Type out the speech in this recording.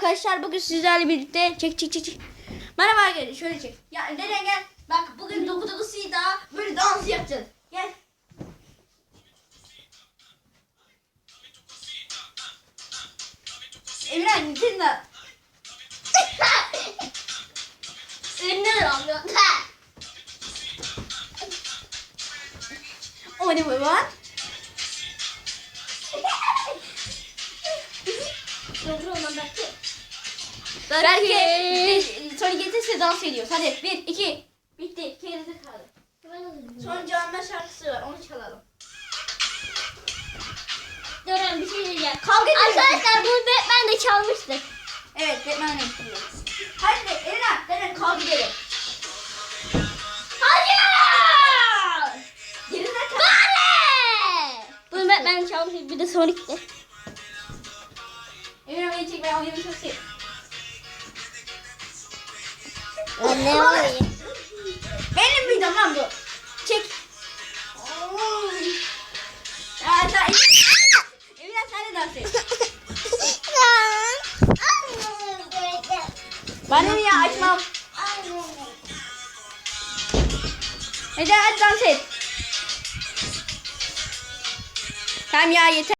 arkadaşlar bugün sizlerle birlikte çek çek çek çek. Merhaba arkadaşlar şöyle çek. Ya Deren gel. Bak bugün 9 daha böyle dans yapacağız. Gel. Emre Nintendo. Ünlü oluyor. O ne bu lan? Doğru olan belki. Belki e, sonra getirse dans ediyoruz. Hadi bir iki. Bitti. Geride kaldı. Son canlı şarkısı var onu çalalım. Durun bir şey diyeceğim. Kavga edelim. Arkadaşlar bu Batman de çalmıştık. Evet Batman'e gidiyoruz. Hadi Eren, Eren kavga edelim. Hayır! Geride. Bale! Bunu Batman çalmıştık bir de Sonic'ti. Eren beni çek ben oyunu çok seviyorum. Ben ne olayım? Benim videom lan bu. Çek. Eren sen de dans et. Bana ne ya açmam. Hadi hadi dans et. Tamam ya yeter.